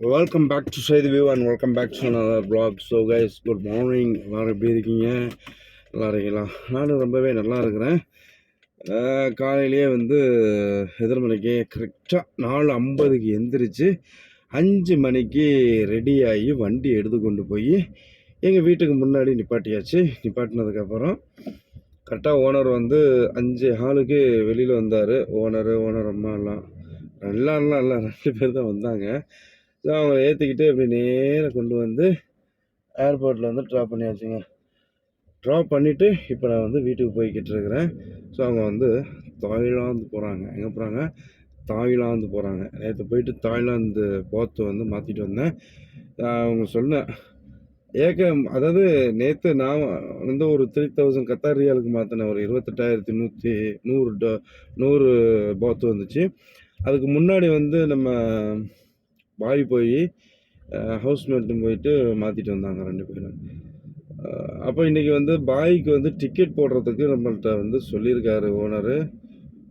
Welcome back to Saidhu view and welcome back to another vlog so guys good morning எல்லோரும் எப்படி இருக்கீங்க? நல்லா இருக்கீங்களா நானும் ரொம்பவே நல்லா இருக்கிறேன். காலையிலேயே வந்து எதிர்மணிக்கு கரெக்டாக நாலு ஐம்பதுக்கு எந்திரிச்சு அஞ்சு மணிக்கு ரெடியாகி வண்டி எடுத்து கொண்டு போய் எங்கள் வீட்டுக்கு முன்னாடி நிப்பாட்டியாச்சு. நிப்பாட்டினதுக்கப்புறம் கரெக்டாக ஓனர் வந்து அஞ்சு ஹாலுக்கு வெளியில் வந்தார். ஓனரு ஓனர் அம்மா எல்லாம் எல்லாம் எல்லாம் எல்லாம் ரெண்டு பேர் தான் வந்தாங்க. ஸோ அவங்கள ஏற்றிக்கிட்டு அப்படி நேராக கொண்டு வந்து ஏர்போர்ட்டில் வந்து ட்ராப் பண்ணியாச்சுங்க. ட்ராப் பண்ணிவிட்டு இப்போ நான் வந்து வீட்டுக்கு போய்கிட்டு இருக்கிறேன். ஸோ அவங்க வந்து தாய்லாந்து போகிறாங்க எங்கே போகிறாங்க தாய்லாந்து போகிறாங்க நேற்று போயிட்டு தாய்லாந்து போத்து வந்து மாற்றிட்டு வந்தேன். நான் அவங்க சொன்னேன் ஏக்க அதாவது நேற்று நான் வந்து ஒரு த்ரீ தௌசண்ட் கத்தார் ரியாலுக்கு மாற்றினேன் ஒரு இருபத்தெட்டாயிரத்தி நூற்றி நூறு டோ நூறு போத்து வந்துச்சு. அதுக்கு முன்னாடி வந்து நம்ம பாய் போய் ஹவுஸ் மேட்டும் போயிட்டு மாற்றிட்டு வந்தாங்க ரெண்டு பேரும். அப்போ இன்றைக்கி வந்து பாய்க்கு வந்து டிக்கெட் போடுறதுக்கு நம்மள்கிட்ட வந்து சொல்லியிருக்காரு ஓனரு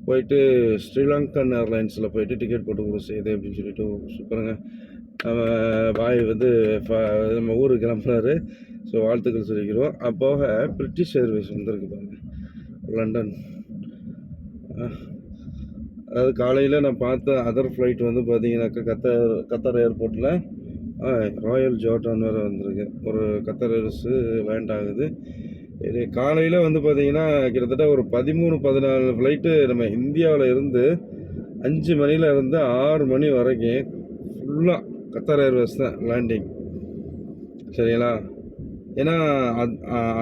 போயிட்டு ஸ்ரீலங்கன் ஏர்லைன்ஸில் போயிட்டு டிக்கெட் போட்டு கொடுக்க செய்யுது அப்படின்னு சொல்லிட்டு சூப்பருங்க நம்ம பாய் வந்து ஃப- நம்ம ஊருக்கு கிளம்புறாரு. ஸோ வாழ்த்துக்கள் சொல்லிக்கிறோம். அப்போக பிரிட்டிஷ் ஏர்வேஸ் வந்திருக்கு பாருங்க. லண்டன். அதாவது காலையில் நான் பார்த்த அதர் ஃப்ளைட் வந்து பார்த்தீங்கன்னாக்கா கத்தார் கத்தார் ஏர்போர்ட்டில் ராயல் ஜோர்டான் வேறு வந்திருக்கு. ஒரு கத்தார் ஏர்ஸு லேண்ட் ஆகுது. இது காலையில் வந்து பார்த்தீங்கன்னா கிட்டத்தட்ட ஒரு பதிமூணு பதினாலு ஃப்ளைட்டு நம்ம இந்தியாவில் இருந்து அஞ்சு மணியில் இருந்து ஆறு மணி வரைக்கும் ஃபுல்லாக கத்தார் ஏர்வேஸ் தான் லேண்டிங் சரிங்களா? ஏன்னா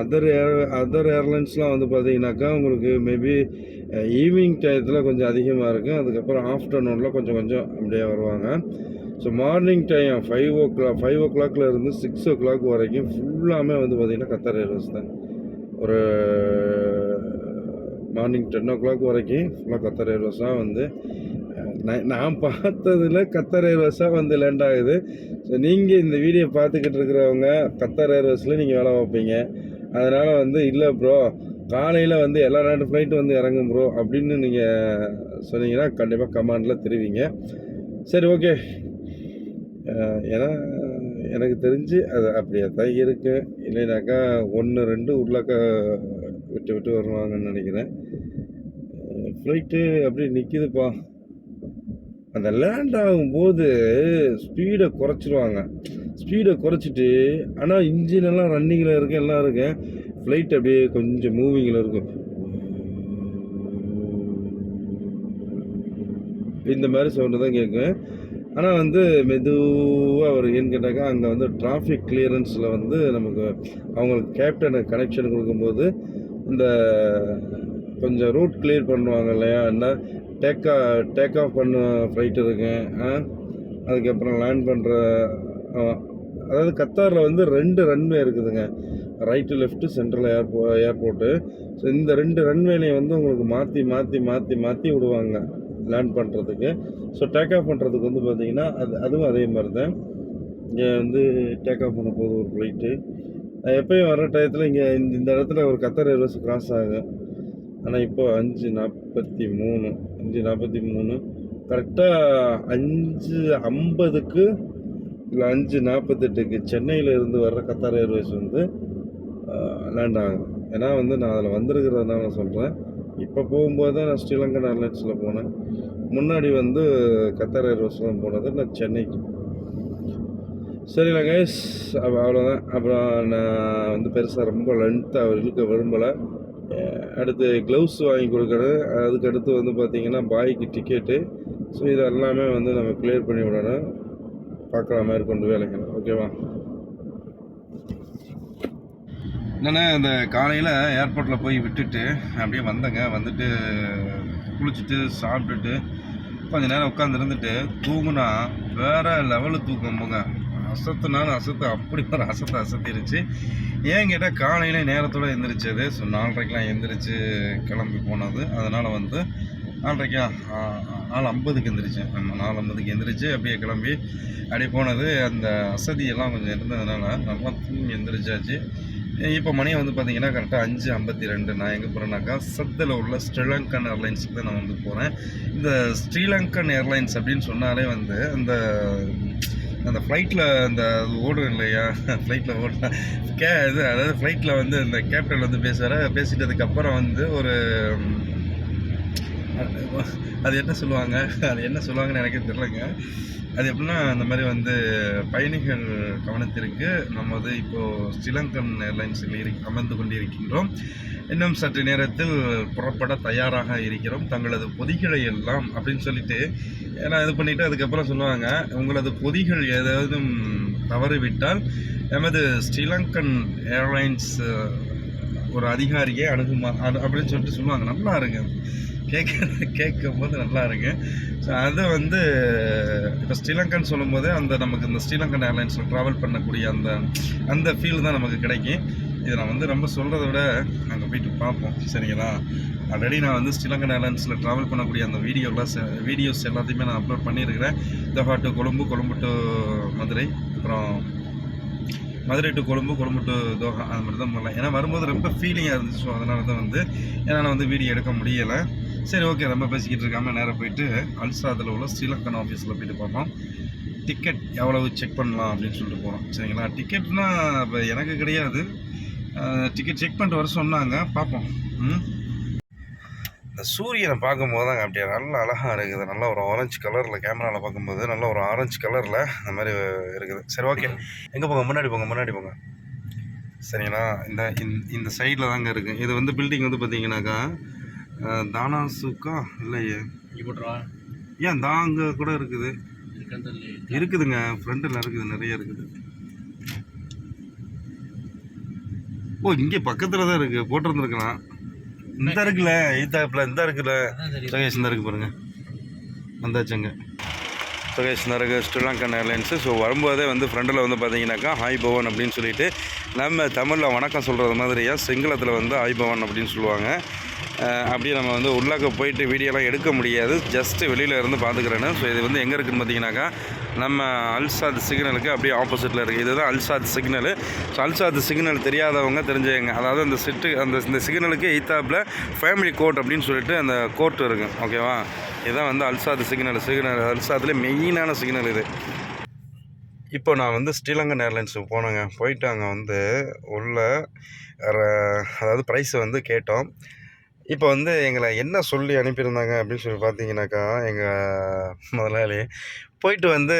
அதர் ஏர் அதர் ஏர்லைன்ஸ்லாம் வந்து பார்த்தீங்கன்னாக்கா உங்களுக்கு மேபி ஈவினிங் டயத்தில் கொஞ்சம் அதிகமாக இருக்கும். அதுக்கப்புறம் ஆஃப்டர்நூனில் கொஞ்சம் கொஞ்சம் அப்படியே வருவாங்க. So morning time five o'clock five ஓ கிளாக்ல இருந்து சிக்ஸ் ஓ கிளாக் வரைக்கும் ஃபுல்லாமே வந்து பார்த்திங்கன்னா கத்தார் ஏர்வேஸ் தான். ஒரு மார்னிங் டென் ஓ கிளாக் வரைக்கும் ஃபுல்லாக கத்தார் ஏர்வேஸ் தான் வந்து. நான் பார்த்ததில் பார்த்ததுல கத்தார் ஏர்வேஸாக வந்து லேண்ட் ஆகுது. ஸோ நீங்கள் இந்த வீடியோ பார்த்துக்கிட்டு இருக்கிறவங்க கத்தார் ஏர்வேஸில் நீங்கள் வேலை பார்ப்பீங்க. அதனால் வந்து இல்லை ப்ரோ காலையில் வந்து எல்லா நாட்டு ஃப்ளைட்டும் வந்து இறங்கும் ப்ரோ அப்படின்னு நீங்கள் சொன்னீங்கன்னா கண்டிப்பாக கமாண்டில் தெரிவிங்க. சரி ஓகே ஏன்னா எனக்கு தெரிஞ்சு அது அப்படியே தான் இருக்குது இல்லைனாக்கா ஒன்று ரெண்டு உள்ளாக்க விட்டு விட்டு வருவாங்கன்னு நினைக்கிறேன். ஃப்ளைட்டு அப்படியே நிற்கிதுப்பா அந்த லேண்ட் ஆகும்போது ஸ்பீடை குறைச்சிருவாங்க. ஸ்பீடை குறைச்சிட்டு ஆனால் இன்ஜின் எல்லாம் ரன்னிங்கில் இருக்கு எல்லாம் இருக்கு. ஃப்ளைட் அப்படியே கொஞ்சம் மூவிங்கில் இருக்கும். இந்த மாதிரி சவுண்டு தான் கேட்கும் ஆனால் வந்து மெதுவாக வரும் ஏன்னு கேட்டாக்கா அங்கே வந்து டிராஃபிக் கிளியரன்ஸில் வந்து நமக்கு அவங்களுக்கு கேப்டனுக்கு கனெக்ஷன் கொடுக்கும்போது இந்த கொஞ்சம் ரூட் கிளியர் பண்ணுவாங்க இல்லையா? என்ன? டேக் டேக் ஆஃப் பண்ண ஃப்ளைட் இருக்கு ஆ? அதுக்கப்புறம் லேண்ட் பண்ணுற அதாவது கத்தாரில் வந்து ரெண்டு ரன்வே இருக்குதுங்க. Right left central ஏர்போ airport so இந்த ரெண்டு ரன்வேலையும் வந்து உங்களுக்கு மாற்றி மாற்றி மாற்றி மாற்றி விடுவாங்க. லேண்ட் பண்ணுறதுக்கு ஸோ டேக் ஆஃப் பண்ணுறதுக்கு வந்து பார்த்திங்கன்னா அது அதுவும் அதே மாதிரி தான் இங்கே வந்து டேக் ஆஃப் பண்ண போகுது ஒரு ஃப்ளைட்டு எப்பயும் வர டயத்தில் இங்கே இந்த இந்த இடத்துல ஒரு கத்தார் ஏர்வேஸ் கிராஸ் ஆகும். ஆனால் இப்போது அஞ்சு நாற்பத்தி மூணு அஞ்சு நாற்பத்தி மூணு. கரெக்டாக அஞ்சு ஐம்பதுக்கு இல்லை அஞ்சு நாற்பத்தெட்டுக்கு சென்னையில் இருந்து வர்ற கத்தார் ஏர்வேஸ் வந்து லேண்ட் ஆகும் ஏன்னா வந்து நான் அதில் வந்திருக்கிறதுனால நான் சொல்கிறேன் இப்போ போகும்போது தான் நான் ஸ்ரீலங்கன் ஏர்லைன்ஸில் போனேன். முன்னாடி வந்து கத்தார் ஏர்வேஸில் போனது. நான் சென்னைக்கு. சரிங்களா கைஸ் அப்போ அவ்வளோதான் அப்புறம் நான் வந்து பெருசாக ரொம்ப லென்த்தாக இழுக்க விரும்பலை. அடுத்து க்ளவுஸ் வாங்கி கொடுக்கணும் அதுக்கு அடுத்து வந்து பார்த்தீங்கன்னா பாய்க்கு டிக்கெட்டு ஸோ இது எல்லாமே வந்து நம்ம கிளியர் பண்ணி விடணும். பார்க்கலாம் மேற்கொண்டு வேலைகள் ஓகேவா என்னண்ணே இந்த காலையில் ஏர்போர்ட்டில் போய் விட்டுட்டு அப்படியே வந்தேங்க. வந்துட்டு குளிச்சுட்டு சாப்பிட்டுட்டு கொஞ்ச நேரம் உட்காந்து இருந்துட்டு தூங்குனா வேறு லெவலு தூக்கம்போங்க அசத்துனாலும் அசத்து அப்படி ஒரு அசத்து அசத்திருச்சு. ஏன் கேட்டால் காலையில் நேரத்தோடு எந்திரிச்சது ஸோ நாலரைக்கெலாம் எந்திரிச்சு கிளம்பி போனது. அதனால் வந்து நாலரைக்கா நாலு ஐம்பதுக்கு எந்திரிச்சேன் நம்ம நாலு ஐம்பதுக்கு எந்திரிச்சு அப்படியே கிளம்பி அப்படியே போனது. அந்த அசதியெல்லாம் கொஞ்சம் இருந்ததுனால நல்லா தூங்கி எந்திரிச்சாச்சு. இப்போ மணி வந்து பார்த்தீங்கன்னா கரெக்டாக அஞ்சு ஐம்பத்தி ரெண்டு நான் எங்கே போகிறேன்னாக்கா சத்தில் உள்ள ஸ்ரீலங்கன் ஏர்லைன்ஸுக்கு தான் நான் வந்து போகிறேன் இந்த ஸ்ரீலங்கன் ஏர்லைன்ஸ் அப்படின்னு சொன்னாலே வந்து அந்த அந்த ஃப்ளைட்டில் அந்த அது ஓடும் இல்லையா? ஃப்ளைட்டில் ஓடலாம் கே இது அதாவது ஃப்ளைட்டில் வந்து இந்த கேப்டன் வந்து பேசுகிற பேசிட்டதுக்கப்புறம் வந்து ஒரு அது- என்ன சொல்லுவாங்க? அது என்ன சொல்லுவாங்கன்னு எனக்கே தெரிலங்க அது எப்படின்னா இந்த மாதிரி வந்து பயணிகள் கவனத்திற்கு நமது இப்போது ஸ்ரீலங்கன் ஏர்லைன்ஸில் இரு அமர்ந்து கொண்டிருக்கின்றோம். இன்னும் சற்று நேரத்தில் புறப்பட தயாராக இருக்கிறோம். தங்களது பொதிகளை எல்லாம் அப்படின்னு சொல்லிட்டு ஏன்னா இது பண்ணிவிட்டு அதுக்கப்புறம் சொல்லுவாங்க உங்களது பொதிகள் ஏதாவது தவறிவிட்டால் எமது ஸ்ரீலங்கன் ஏர்லைன்ஸ் ஒரு அதிகாரியை அணுகுமா அப்படின்னு சொல்லிட்டு சொல்லுவாங்க. நல்லா இருக்குது கேட்க கேட்கும் போது நல்லா இருக்கு ஸோ அது வந்து இப்போ ஸ்ரீலங்கன் சொல்லும்போது அந்த நமக்கு இந்த ஸ்ரீலங்கன் ஏர்லைன்ஸில் ட்ராவல் பண்ணக்கூடிய அந்த அந்த ஃபீல் தான் நமக்கு கிடைக்கும். இது நான் வந்து ரொம்ப சொல்கிறத விட நாங்கள் போயிட்டு பார்ப்போம். சரிங்களா? ஆல்ரெடி நான் வந்து ஸ்ரீலங்கன் ஏர்லைன்ஸில் ட்ராவல் பண்ணக்கூடிய அந்த வீடியோலாம் வீடியோஸ் எல்லாத்தையுமே நான் அப்லோட் பண்ணியிருக்கிறேன். தஃபா டு கொழும்பு கொழும்பு டு மதுரை அப்புறம் Madurai to Colombo Colombo to Doha அது மாதிரி தான் போகலாம். ஏன்னா வரும்போது ரொம்ப ஃபீலிங்காக இருந்துச்சு. ஸோ அதனால தான் வந்து என்னால் வந்து வீடியோ எடுக்க முடியலை. சரி ஓகே ரொம்ப பேசிக்கிட்டு இருக்காமல் நேராக போயிட்டு அல்சாதில் உள்ள ஸ்ரீலங்கன் ஆஃபீஸில் போயிட்டு பார்ப்போம். டிக்கெட் எவ்வளவு செக் பண்ணலாம் அப்படின்னு சொல்லிட்டு போகிறோம் சரிங்களா? டிக்கெட்னால் இப்போ எனக்கு கிடையாது. டிக்கெட் செக் பண்ணிட்டு வர சொன்னாங்க. பார்ப்போம். ம்? இந்த சூரியனை பார்க்கும்போது தாங்க அப்படியே நல்லா அழகாக இருக்குது. நல்லா ஒரு ஆரஞ்சு கலரில் கேமராவில் பார்க்கும்போது நல்ல ஒரு ஆரஞ்சு கலரில் அந்த மாதிரி இருக்குது. சரி ஓகே எங்கே போங்க? முன்னாடி போங்க முன்னாடி போங்க. சரிங்களா? இந்த இந்த- இந்த சைடில் தாங்க இருக்குது இது வந்து பில்டிங் வந்து பார்த்தீங்கன்னாக்கா அஹ், தானாசுக்கா இல்லையே. ஏன் தாங்க கூட இருக்குது. இருக்குதுங்க. ஃப்ரண்டில் இருக்குது நிறைய இருக்குது. ஓ இங்கே பக்கத்தில் தான் இருக்குது போட்டிருந்துருக்கலாம். இந்த இருக்குல்ல ஈத்தாப்பில் இந்த இருக்குல்ல. சுகேஷ் இந்த இருக்கு பாருங்க. வந்தாச்சுங்க. சுகேஷ் இந்த இருக்கு ஸ்ரீலங்கன் ஏர்லைன்ஸு. ஸோ வரும்போதே வந்து ஃப்ரெண்டில் வந்து பார்த்தீங்கன்னாக்கா ஹாய் பவன் அப்படின்னு சொல்லிட்டு நம்ம தமிழில் வணக்கம் சொல்கிறது மாதிரியா சிங்களத்தில் வந்து ஹாய் பவன் அப்படின்னு சொல்லுவாங்க. அப்படியே நம்ம வந்து உள்ளாக்க போயிட்டு வீடியோலாம் எடுக்க முடியாது. ஜஸ்ட்டு வெளியில் இருந்து பார்த்துக்கிறேன்னு. ஸோ இது வந்து எங்கே இருக்குன்னு பார்த்தீங்கன்னாக்கா நம்ம அல்சாத் சிக்னலுக்கு அப்படியே ஆப்போசிட்டில் இருக்குது இதுதான் அல்சாத் சிக்னலு ஸோ அல்சாத் சிக்னல் தெரியாதவங்க தெரிஞ்சவங்க. அதாவது அந்த சிட்டு அந்த இந்த சிக்னலுக்கு எய்த்தாப்பில் ஃபேமிலி கோர்ட் அப்படின்னு சொல்லிட்டு அந்த கோர்ட் இருக்குது ஓகேவா இதுதான் வந்து அல்சாத் சிக்னல் சிக்னல் அல்சாத்தில் மெயினான சிக்னல் இது. இப்போ நான் வந்து ஸ்ரீலங்கன் ஏர்லைன்ஸுக்கு போனேங்க. போயிட்டு அங்கே வந்து உள்ள அதாவது ப்ரைஸை வந்து கேட்டோம். இப்போ வந்து எங்களை என்ன சொல்லி அனுப்பியிருந்தாங்க அப்படின்னு சொல்லி பார்த்தீங்கன்னாக்கா எங்கள் முதலாளி போயிட்டு வந்து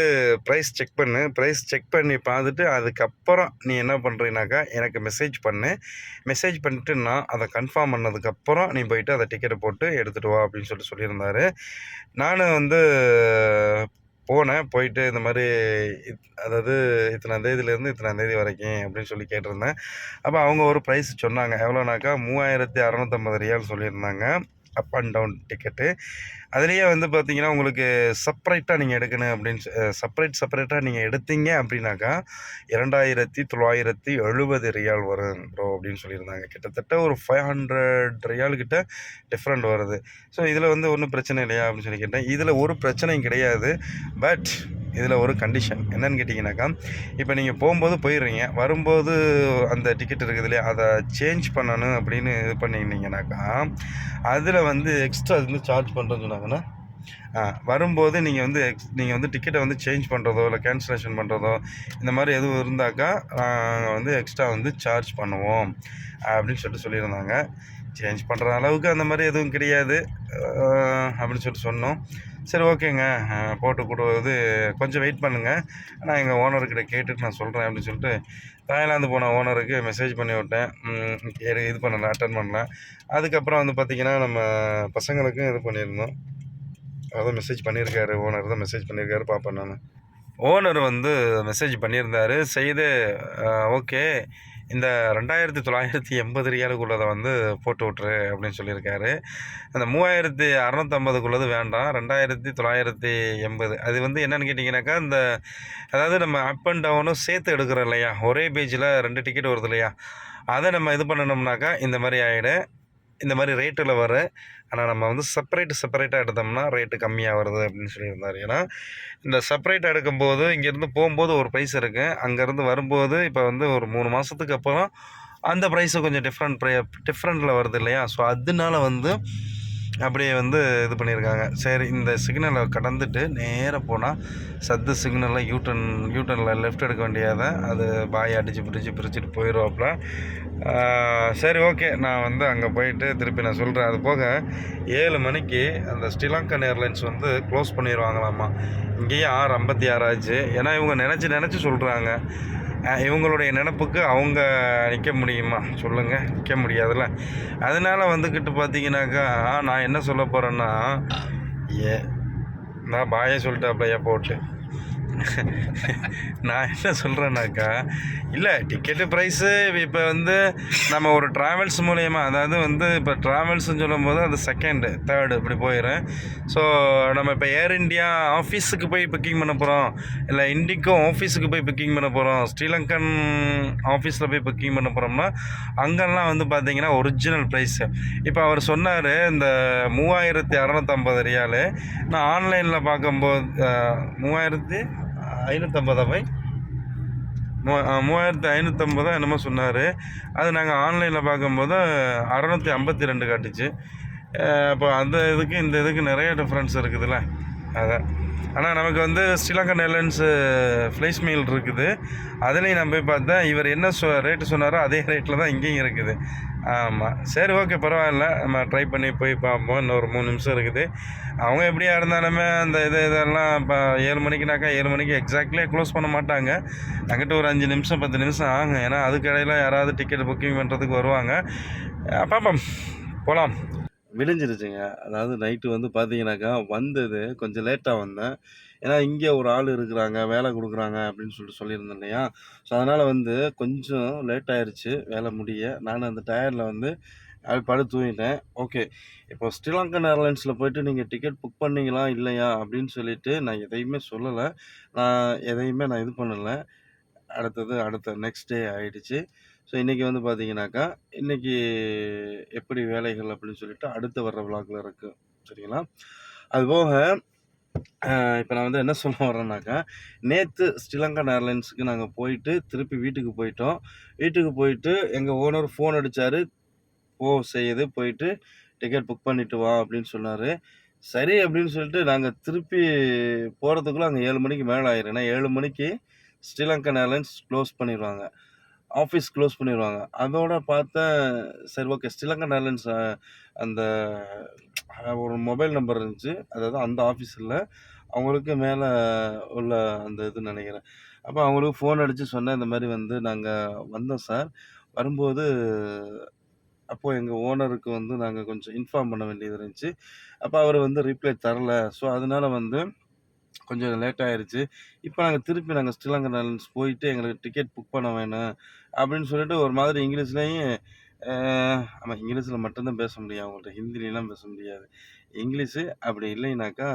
ப்ரைஸ் செக் பண்ணு. ப்ரைஸ் செக் பண்ணி பார்த்துட்டு அதுக்கப்புறம் நீ என்ன பண்ணுறீனாக்கா எனக்கு மெசேஜ் பண்ணு. மெசேஜ் பண்ணிட்டு நான் அதை கன்ஃபார்ம் பண்ணதுக்கப்புறம் நீ போயிட்டு அதை டிக்கெட்டை போட்டு எடுத்துகிட்டு வா அப்படின்னு சொல்லிட்டு சொல்லியிருந்தாரு. நானும் வந்து போனேன் போயிட்டு இந்த மாதிரி இத்- அதாவது இத்தனாம் தேதியிலேருந்து தேதி வரைக்கும் அப்படின்னு சொல்லி கேட்டிருந்தேன். அப்போ அவங்க ஒரு ப்ரைஸ் சொன்னாங்க. எவ்வளோனாக்கா மூவாயிரத்தி அறநூற்றம்பது ரியால் சொல்லியிருந்தாங்க. அப் அண்ட் டவுன் டிக்கெட்டு அதுலேயே வந்து பார்த்தீங்கன்னா உங்களுக்கு செப்பரேட்டாக நீங்கள் எடுக்கணும் அப்படின்னு செப்பரேட் செப்பரேட்டாக நீங்கள் எடுத்தீங்க அப்படின்னாக்கா இரண்டாயிரத்தி தொள்ளாயிரத்தி எழுபது ரியால் வரும் ப்ரோ அப்படின்னு சொல்லியிருந்தாங்க. கிட்டத்தட்ட ஒரு ஃபைவ் ஹண்ட்ரட் ரியால் கிட்ட டிஃப்ரெண்ட் வருது. ஸோ இதில் வந்து ஒன்றும் பிரச்சனை இல்லையா அப்படின்னு சொல்லி கேட்டேன். இதில் ஒரு பிரச்சனையும் கிடையாது. பட் இதில் ஒரு கண்டிஷன் என்னன்னு கேட்டிங்கனாக்கா இப்போ நீங்கள் போகும்போது போயிடுறீங்க வரும்போது அந்த டிக்கெட் இருக்குது இல்லையா அதை சேஞ்ச் பண்ணணும் அப்படின்னு இது பண்ணிங்கனாக்கா அதில் வந்து எக்ஸ்ட்ரா வந்து சார்ஜ் பண்ணுறேன்னு சொன்னாங்கன்னா ஆ வரும்போது நீங்கள் வந்து எக்ஸ் நீங்கள் வந்து டிக்கெட்டை வந்து சேஞ்ச் பண்ணுறதோ இல்லை கேன்சலேஷன் பண்ணுறதோ இந்த மாதிரி எதுவும் இருந்தாக்கா நாங்கள் வந்து எக்ஸ்ட்ரா வந்து சார்ஜ் பண்ணுவோம் அப்படின்னு சொல்லிட்டு சொல்லியிருந்தாங்க. சேஞ்ச் பண்ணுற அளவுக்கு அந்த மாதிரி எதுவும் கிடையாது. அப்படின்னு சொல்லிட்டு சொன்னோம். சரி ஓகேங்க. போட்டு கொடுவது கொஞ்சம் வெயிட் பண்ணுங்கள் நான் எங்கள் ஓனர்கிட்ட கேட்டுட்டு நான் சொல்கிறேன் அப்படின்னு சொல்லிட்டு தாய்லாந்து போன ஓனருக்கு மெசேஜ் பண்ணி விட்டேன். இது பண்ணல அட்டன் பண்ணல அதுக்கப்புறம் வந்து பார்த்திங்கன்னா நம்ம பசங்களுக்கும் இது பண்ணியிருந்தோம். அதான் மெசேஜ் பண்ணியிருக்காரு. ஓனர் தான் மெசேஜ் பண்ணியிருக்காரு. பார்ப்பேன் நான். ஓனர் வந்து மெசேஜ் பண்ணியிருந்தாரு. செய்து ஓகே இந்த ரெண்டாயிரத்தி தொள்ளாயிரத்தி எண்பது ரியாலுக்குள்ளதை வந்து போட்டு விட்ரு அப்படின்னு சொல்லியிருக்காரு. அந்த மூவாயிரத்தி அறநூற்றம்பதுக்குள்ளது வேண்டாம். ரெண்டாயிரத்தி தொள்ளாயிரத்தி எண்பது. அது வந்து என்னென்னு கேட்டிங்கனாக்கா இந்த அதாவது நம்ம அப் அண்ட் டவுனும் சேர்த்து எடுக்கிறோம் இல்லையா? ஒரே பேஜில் ரெண்டு டிக்கெட் வருது இல்லையா? அதை நம்ம இது பண்ணணும்னாக்கா இந்த மாதிரி ஆகிடும் இந்த மாதிரி ரேட்டில் வரும் ஆனால் நம்ம வந்து செப்பரேட் செப்பரேட்டாக எடுத்தோம்னா ரேட்டு கம்மியாக வருது அப்படின்னு சொல்லியிருந்தார். ஏன்னா இந்த செப்பரேட்டாக எடுக்கும்போது இங்கேருந்து போகும்போது ஒரு ப்ரைஸ் இருக்குது அங்கேருந்து வரும்போது இப்போ வந்து ஒரு மூணு மாதத்துக்கு அப்புறம் அந்த ப்ரைஸு கொஞ்சம் டிஃப்ரெண்ட் ப்ரை டிஃப்ரெண்ட்டில் வருது இல்லையா? ஸோ அதனால வந்து அப்படியே வந்து இது பண்ணியிருக்காங்க. சரி இந்த சிக்னலை கடந்துட்டு நேராக போனால் சத்து சிக்னலில் யூட்டன் யூட்டனில் லெஃப்ட் எடுக்க வேண்டியதை அது பாய் அடித்து பிடிச்சி பிரிச்சுட்டு போயிடுவாப்புல. சரி ஓகே நான் வந்து அங்கே போயிட்டு திருப்பி நான் சொல்கிறேன் அது போக ஏழு மணிக்கு அந்த ஸ்ரீலங்கன் ஏர்லைன்ஸ் வந்து க்ளோஸ் பண்ணிடுவாங்களாம்மா இங்கேயே ஆறு ஐம்பத்தி ஆறாச்சு ஏன்னா இவங்க நினச்சி நினச்சி சொல்கிறாங்க இவங்களுடைய நினப்புக்கு அவங்க நிற்க முடியுமா? சொல்லுங்கள் நிற்க முடியாதுல்ல. அதனால் வந்துக்கிட்டு பார்த்தீங்கன்னாக்கா நான் என்ன சொல்ல போகிறேன்னா ஏ நான் பாயே சொல்லிட்டாப்லையா போட்டு. நான் என்ன சொல்கிறேன்னாக்கா இல்லை டிக்கெட்டு ப்ரைஸு இப்போ வந்து நம்ம ஒரு ட்ராவல்ஸ் மூலயமா அதாவது வந்து இப்போ ட்ராவல்ஸ்னு சொல்லும்போது அது செகண்டு தேர்டு இப்படி போயிடும் ஸோ நம்ம இப்போ ஏர் இண்டியா ஆஃபீஸுக்கு போய் புக்கிங் பண்ண போகிறோம் இல்லை இண்டிகோ ஆஃபீஸுக்கு போய் புக்கிங் பண்ண போகிறோம் ஸ்ரீலங்கன் ஆஃபீஸில் போய் புக்கிங் பண்ண போகிறோம்னா அங்கெல்லாம் வந்து பார்த்திங்கன்னா ஒரிஜினல் ப்ரைஸு இப்போ அவர் சொன்னார் இந்த மூவாயிரத்தி அறநூற்றம்பது ரியாலு. நான் ஆன்லைனில் பார்க்கும்போது மூவாயிரத்தி ஐநூற்றம்பதா மூ மூவாயிரத்து மூவாயிரத்தி என்னமோ சொன்னார். அது நாங்கள் ஆன்லைனில் பார்க்கும்போது அறநூற்றி ஐம்பத்தி ரெண்டு காட்டுச்சு. அப்போ அந்த இதுக்கு இந்த இதுக்கு நிறைய டிஃப்ரென்ஸ் இருக்குதுல்ல. அதான் ஆனால் நமக்கு வந்து ஸ்ரீலங்கன் ஏர்லைன்ஸு ஃப்ளைஸ் மீல் இருக்குது. அதுலேயும் நான் போய் பார்த்தேன். இவர் என்ன சொ ரேட்டு சொன்னாரோ அதே ரேட்டில் தான் இங்கேயும் இருக்குது. ஆமாம் சரி ஓகே பரவாயில்ல. நம்ம ட்ரை பண்ணி போய் பார்ப்போம். இன்னும் ஒரு மூணு நிமிஷம் இருக்குது. அவங்க எப்படியா இருந்தாலுமே அந்த இது இதெல்லாம் இப்போ ஏழு மணிக்குனாக்கா ஏழு மணிக்கு எக்ஸாக்ட்லியாக க்ளோஸ் பண்ண மாட்டாங்க. அங்கிட்ட ஒரு அஞ்சு நிமிஷம் பத்து நிமிஷம் ஆகும். ஏன்னா அதுக்கடையில் யாராவது டிக்கெட் புக்கிங் பண்ணுறதுக்கு வருவாங்க. பார்ப்போம். போகலாம் விடிஞ்சிருச்சுங்க. அதாவது நைட்டு வந்து பார்த்தீங்கன்னாக்கா வந்தது. கொஞ்சம் லேட்டாக வந்தேன். ஏன்னா இங்கே ஒரு ஆள் இருக்கிறாங்க வேலை கொடுக்குறாங்க அப்படின்னு சொல்லிட்டு சொல்லியிருந்தேன் இல்லையா? ஸோ அதனால் வந்து கொஞ்சம் லேட் ஆயிடுச்சு வேலை முடிய. நான் அந்த டயரில் வந்து அது படுத்து தூங்கிட்டேன். ஓகே இப்போ ஸ்ரீலங்கன் ஏர்லைன்ஸில் போயிட்டு நீங்கள் டிக்கெட் புக் பண்ணீங்களா இல்லையா? அப்படின்னு சொல்லிட்டு நான் எதையுமே சொல்லலை. நான் எதையுமே நான் இது பண்ணலை. அடுத்தது அடுத்த நெக்ஸ்ட் டே ஆகிடுச்சு ஸோ இன்றைக்கி வந்து பார்த்தீங்கன்னாக்கா இன்றைக்கி எப்படி வேலைகள் அப்படின்னு சொல்லிட்டு அடுத்து வர்ற விளாகில் இருக்குது சரிங்களா? அதுபோக இப்போ நான் வந்து என்ன சொல்ல வரேன்னாக்கா நேற்று ஸ்ரீலங்கன் ஏர்லைன்ஸுக்கு நாங்கள் போயிட்டு திருப்பி வீட்டுக்கு போயிட்டோம். வீட்டுக்கு போயிட்டு எங்கள் ஓனர் ஃபோன் அடித்தார் போ செய்யுது போயிட்டு டிக்கெட் புக் பண்ணிட்டு வா அப்படின்னு சொன்னார். சரி அப்படின்னு சொல்லிட்டு நாங்கள் திருப்பி போகிறதுக்குள்ளே அங்கே ஏழு மணிக்கு மேலே ஆயிரும். ஏன்னா ஏழு மணிக்கு ஸ்ரீலங்கன் ஏர்லைன்ஸ் க்ளோஸ் பண்ணிடுவாங்க ஆஃபீஸ் க்ளோஸ் பண்ணிடுவாங்க அதோட பார்த்தேன் சரி ஓகே. ஸ்ரீலங்கன் ஏர்லைன்ஸ் அந்த ஒரு மொபைல் நம்பர் இருந்துச்சு. அதாவது அந்த ஆஃபீஸில் அவங்களுக்கு மேலே உள்ள அந்த இது நினைக்கிறேன். அப்போ அவங்களுக்கு ஃபோன் அடித்து சொன்னேன் இந்த மாதிரி வந்து நாங்கள் வந்தோம் சார். வரும்போது அப்போது எங்கள் ஓனருக்கு வந்து நாங்கள் கொஞ்சம் இன்ஃபார்ம் பண்ண வேண்டியது இருந்துச்சு. அப்போ அவர் வந்து ரிப்ளை தரல. ஸோ அதனால வந்து கொஞ்சம் லேட் ஆயிடுச்சு இப்போ நாங்கள் திருப்பி நாங்கள் ஸ்ரீலங்கா ஏர்லைன்ஸ் போயிட்டு எங்களுக்கு டிக்கெட் புக் பண்ண வேணும் அப்படின்னு சொல்லிட்டு ஒரு மாதிரி இங்கிலீஷ்லேயும் ஆமாம் இங்கிலீஷில் மட்டும்தான் பேச முடியும். அவங்கள்ட்ட ஹிந்திலாம் பேச முடியாது. இங்கிலீஷு அப்படி இல்லைனாக்கா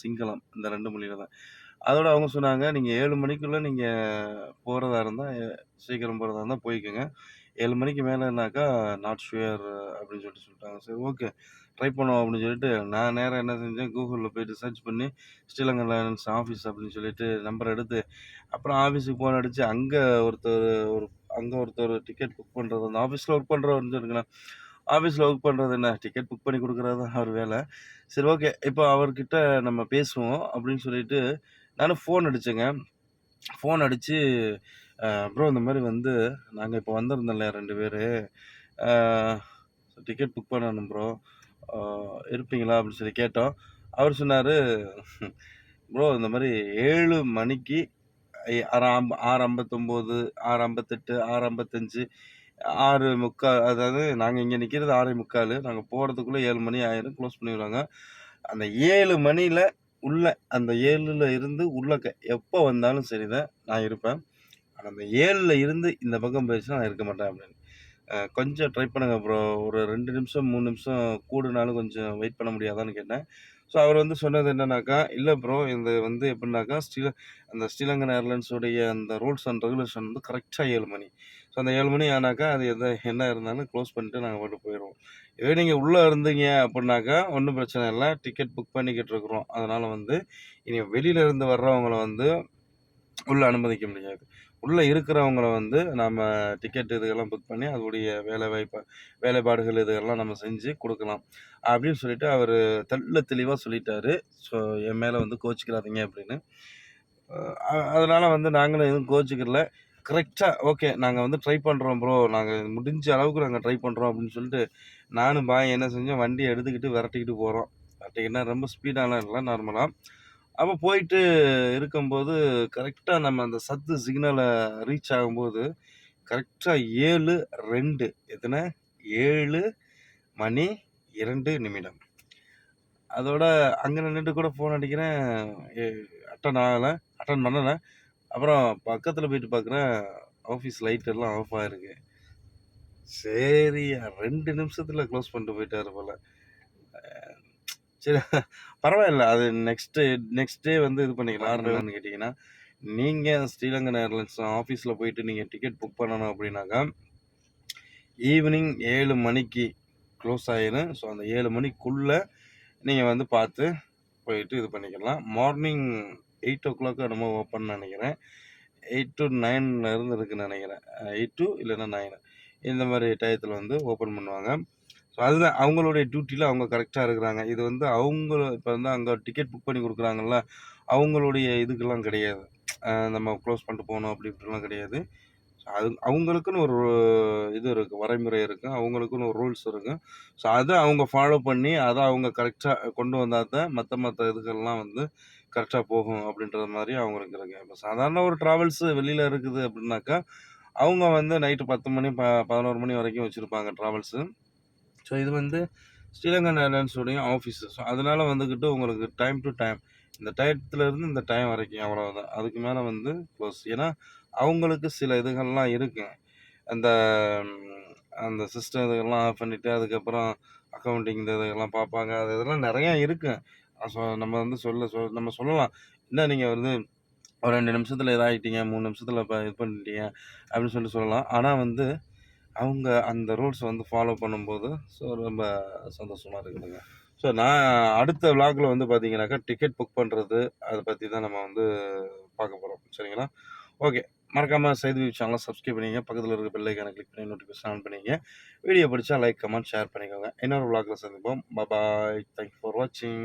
சிங்களம் இந்த ரெண்டு மொழியில தான். அதோட அவங்க சொன்னாங்க நீங்கள் ஏழு மணிக்குள்ளே நீங்கள் போகிறதா இருந்தால் சீக்கிரம் போகிறதா இருந்தால் போய்க்கோங்க. ஏழு மணிக்கு மேலேனாக்கா நாட் ஷுயர் அப்படின்னு சொல்லிட்டு சொல்லிட்டாங்க. சரி ஓகே ட்ரை பண்ணுவோம் அப்படின்னு சொல்லிட்டு நான் நேராக என்ன செஞ்சேன் கூகுளில் போயிட்டு சர்ச் பண்ணி ஸ்ரீலங்கன் ஏர்லைன்ஸ் ஆஃபீஸ் அப்படின்னு சொல்லிட்டு நம்பர் எடுத்து அப்புறம் ஆஃபீஸுக்கு ஃபோன் அடித்து அங்கே ஒருத்தர் ஒரு அங்கே ஒருத்தர் டிக்கெட் புக் பண்ணுறது அந்த ஆஃபீஸில் ஒர்க் பண்ணுறவர் இருக்குண்ணா ஆஃபீஸில் ஒர்க் பண்ணுறது என்ன? டிக்கெட் புக் பண்ணி கொடுக்குறது தான் அவர் வேலை. சரி ஓகே இப்போ அவர்கிட்ட நம்ம பேசுவோம் அப்படின்னு சொல்லிட்டு நானும் ஃபோன் அடித்தேங்க ஃபோன் அடித்து ப்ரோ இந்த மாதிரி வந்து நாங்கள் இப்போ வந்திருந்தோம்ல ரெண்டு பேர்? டிக்கெட் புக் பண்ணணும் ப்ரோ இருப்பீங்களா அப்படின்னு சொல்லி கேட்டோம். அவர் சொன்னார் ப்ரோ இந்த மாதிரி ஏழு மணிக்கு ஆறு ஐம்ப- ஆறு ஐம்பத்தொம்போது ஆறு ஐம்பத்தெட்டு ஆறு ஐம்பத்தஞ்சு ஆறு முக்கால் அதாவது நாங்கள் இங்கே நிற்கிறது ஆறே முக்கால் நாங்கள் போகிறதுக்குள்ளே ஏழு மணி ஆயிரும் க்ளோஸ் பண்ணிடுவாங்க. அந்த ஏழு மணியில் உள்ள அந்த ஏழில் இருந்து உள்ளக்க எப்போ வந்தாலும் சரிதான் நான் இருப்பேன். ஆனால் அந்த ஏழில் இருந்து இந்த பக்கம் போயிடுச்சுன்னா நான் இருக்க மாட்டேன் அப்படின்னு. கொஞ்சம் ட்ரை பண்ணுங்கள் ப்ரோ ஒரு ரெண்டு நிமிஷம் மூணு நிமிஷம் கூடுனாலும் கொஞ்சம் வெயிட் பண்ண முடியாதான்னு கேட்டேன். ஸோ அவர் வந்து சொன்னது என்னன்னாக்கா இல்லை ப்ரோ இந்த வந்து எப்படின்னாக்கா ஸ்ரீல அந்த ஸ்ரீலங்கன் ஏர்லைன்ஸுடைய அந்த ரூல்ஸ் அண்ட் ரெகுலேஷன் வந்து கரெக்டாக ஏழு மணி. ஸோ அந்த ஏழு மணி ஆனாக்கா அது எதை என்ன இருந்தாலும் க்ளோஸ் பண்ணிட்டு நாங்கள் போட்டு போயிடுவோம். இதே நீங்கள் உள்ளே இருந்தீங்க அப்படின்னாக்கா ஒன்றும் பிரச்சனை இல்லை. டிக்கெட் புக் பண்ணிக்கிட்டு இருக்கிறோம். அதனால் வந்து இனி வெளியில இருந்து வர்றவங்களை வந்து உள்ளே அனுமதிக்க முடியாது. உள்ளே இருக்கிறவங்கள வந்து நம்ம டிக்கெட் இதுகெல்லாம் புக் பண்ணி அதோடைய வேலை வாய்ப்பு வேலைப்பாடுகள் இதெல்லாம் நம்ம செஞ்சு கொடுக்கலாம். அப்படின்னு சொல்லிட்டு அவர் தெள்ள தெளிவாக சொல்லிட்டாரு. ஸோ என் மேலே வந்து கோச்சிக்கிறாதீங்க அப்படின்னு. அதனால் வந்து நாங்களும் எதுவும் கோச்சிக்கல. கரெக்டாக ஓகே நாங்கள் வந்து ட்ரை பண்ணுறோம் ப்ரோ நாங்கள் முடிஞ்ச அளவுக்கு நாங்கள் ட்ரை பண்ணுறோம் அப்படின்னு சொல்லிட்டு நானும் பாய் என்ன செஞ்சோம்? வண்டியை எடுத்துக்கிட்டு விரட்டிக்கிட்டு போகிறோம் விரட்டிக்கிட்டால் ரொம்ப ஸ்பீடாலாம் இல்லை நார்மலாக அப்போ போயிட்டு இருக்கும்போது கரெக்டாக நம்ம அந்த சத்து சிக்னலை ரீச் ஆகும்போது கரெக்டாக ஏழு ரெண்டு எத்தனை ஏழு மணி இரண்டு நிமிடம். அதோட அங்கே நின்றுட்டு கூட ஃபோன் அடிக்கிறேன். அட்டன் ஆகலை அட்டன் பண்ணலை. அப்புறம் பக்கத்தில் போயிட்டு பார்க்குறேன் ஆஃபீஸ் லைட் எல்லாம் ஆஃப் ஆகிருக்கு சரி ரெண்டு நிமிஷத்தில் க்ளோஸ் பண்ணிட்டு போயிட்டாரு போல். சரி பரவாயில்ல. அது நெக்ஸ்ட்டு நெக்ஸ்ட் டே வந்து இது பண்ணிக்கலாம். கேட்டிங்கன்னா நீங்கள் ஸ்ரீலங்கன் ஏர்லைன்ஸ் ஆஃபீஸில் போயிட்டு நீங்கள் டிக்கெட் புக் பண்ணணும் அப்படின்னாக்கா ஈவினிங் ஏழு மணிக்கு க்ளோஸ் ஆயிரும். ஸோ அந்த ஏழு மணிக்குள்ளே நீங்கள் வந்து பார்த்து போயிட்டு இது பண்ணிக்கலாம். மார்னிங் எயிட் ஓ கிளாக் நம்ம ஓப்பன் நினைக்கிறேன். எயிட் டு நைன்ல இருந்து இருக்குன்னு நினைக்கிறேன். எயிட் டு இல்லைன்னா நைன் இந்த மாதிரி டயத்தில் வந்து ஓப்பன் பண்ணுவாங்க. ஸோ அதுதான் அவங்களுடைய டியூட்டியில் அவங்க கரெக்டாக இருக்கிறாங்க. இது வந்து அவங்க இப்போ வந்து அங்கே டிக்கெட் புக் பண்ணி கொடுக்குறாங்கல்ல அவங்களுடைய இதுக்கெல்லாம் கிடையாது. நம்ம க்ளோஸ் பண்ணிட்டு போகணும் அப்படி இப்படிலாம் கிடையாது. ஸோ அது அவங்களுக்குன்னு ஒரு இது இருக்குது வரைமுறை இருக்குது அவங்களுக்குன்னு ஒரு ரூல்ஸ் இருக்குது ஸோ அதை அவங்க ஃபாலோ பண்ணி அதை அவங்க கரெக்டாக கொண்டு வந்தால் தான் மற்ற மற்ற இதுக்கெல்லாம் வந்து கரெக்டாக போகும் அப்படின்றது மாதிரி அவங்களுக்கு இருக்குது இப்போ சாதாரண ஒரு ட்ராவல்ஸு வெளியில் இருக்குது அப்படின்னாக்கா அவங்க வந்து நைட்டு பத்து மணி ப பதினோரு மணி வரைக்கும் வச்சுருப்பாங்க ட்ராவல்ஸு ஸோ இது வந்து ஸ்ரீலங்கன் ஏர்லைன்ஸுடைய ஆஃபீஸு ஸோ அதனால் வந்துக்கிட்டு உங்களுக்கு டைம் டு டைம் இந்த டயத்துலேருந்து இந்த டைம் வரைக்கும் அவ்வளோதான் அதுக்கு மேலே வந்து க்ளோஸ் ஏன்னா அவங்களுக்கு சில இதுகள்லாம் இருக்குது அந்த அந்த சிஸ்டம் இதுகள்லாம் ஆஃப் பண்ணிவிட்டு அதுக்கப்புறம் அக்கௌண்டிங் இந்த இதெல்லாம் பார்ப்பாங்க. அது இதெல்லாம் நிறையா இருக்குது ஸோ நம்ம வந்து சொல்ல சொல் நம்ம சொல்லலாம். என்ன நீங்கள் வந்து ஒரு ரெண்டு நிமிஷத்தில் இதாகிட்டீங்க மூணு நிமிஷத்தில் இப்போ இது பண்ணிட்டீங்க அப்படின்னு சொல்லி சொல்லலாம். ஆனால் வந்து அவங்க அந்த ரூல்ஸ் வந்து ஃபாலோ பண்ணும்போது ஸோ ரொம்ப சந்தோஷமாக இருக்குதுங்க. ஸோ நான் அடுத்த விளாகில் வந்து பார்த்தீங்கன்னாக்கா டிக்கெட் புக் பண்ணுறது அதை பற்றி தான் நம்ம வந்து பார்க்க போகிறோம் சரிங்களா? ஓகே. மறக்காமல் செய்தி சேனலை சப்ஸ்கிரைப் பண்ணிங்க. பக்கத்தில் இருக்க பெல் கிளிக் பண்ணி நோட்டிஃபிகேஷன் ஆன் பண்ணிங்க. வீடியோ பிடிச்சா லைக் கமெண்ட் ஷேர் பண்ணிக்கோங்க. இன்னொரு விளாகில் சந்திப்போம். பாய் தேங்க்யூ ஃபார் வாட்சிங்